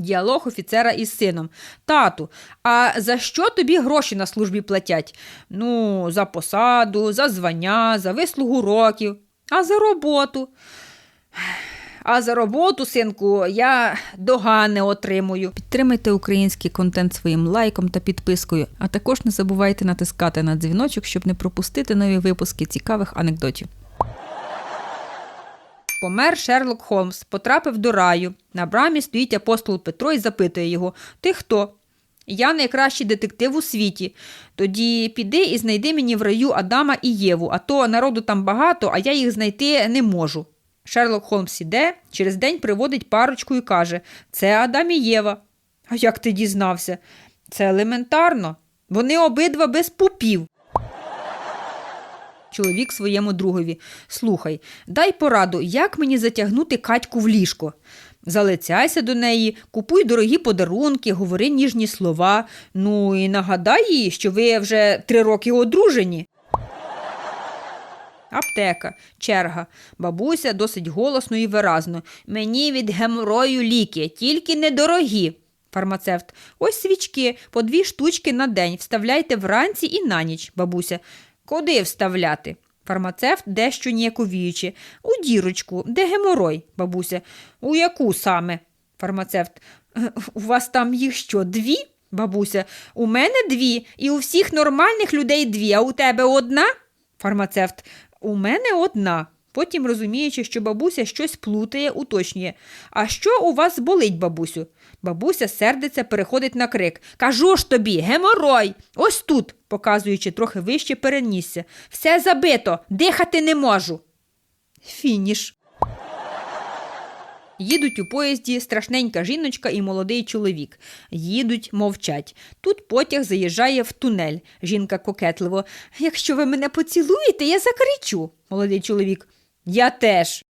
Діалог офіцера із сином. Тату, а за що тобі гроші на службі платять? Ну, за посаду, за звання, за вислугу років, а за роботу. А за роботу, синку, я догани отримую. Підтримайте український контент своїм лайком та підпискою, а також не забувайте натискати на дзвіночок, щоб не пропустити нові випуски цікавих анекдотів. Помер Шерлок Холмс, потрапив до раю. На брамі стоїть апостол Петро і запитує його: Ти хто? Я найкращий детектив у світі. Тоді піди і знайди мені в раю Адама і Єву, а то народу там багато, а я їх знайти не можу. Шерлок Холмс іде, через день приводить парочку і каже: Це Адам і Єва. А як ти дізнався? Це елементарно. Вони обидва без пупів. Чоловік своєму другові. Слухай, дай пораду, як мені затягнути Катьку в ліжко. Залицяйся до неї, купуй дорогі подарунки, говори ніжні слова. Ну і нагадай їй, що ви вже три роки одружені. Аптека, черга. Бабуся досить голосно і виразно. Мені від геморою ліки, тільки недорогі. Фармацевт. Ось свічки, по дві штучки на день. Вставляйте вранці і на ніч, бабуся. Куди вставляти? Фармацевт дещо ніяковіючи. У дірочку, де геморой, бабуся. У яку саме? Фармацевт. «Е, У вас там їх що, дві? Бабуся. У мене дві, і у всіх нормальних людей дві, а у тебе одна? Фармацевт. У мене одна. Потім, розуміючи, що бабуся щось плутає, уточнює. А що у вас болить, бабусю? Бабуся сердиться, переходить на крик. Кажу ж тобі, геморой! Ось тут, показуючи трохи вище перенісся. Все забито, дихати не можу. Фініш. Їдуть у поїзді страшненька жіночка і молодий чоловік. Їдуть, мовчать. Тут потяг заїжджає в тунель. Жінка кокетливо. Якщо ви мене поцілуєте, я закричу. Молодий чоловік. Я теж.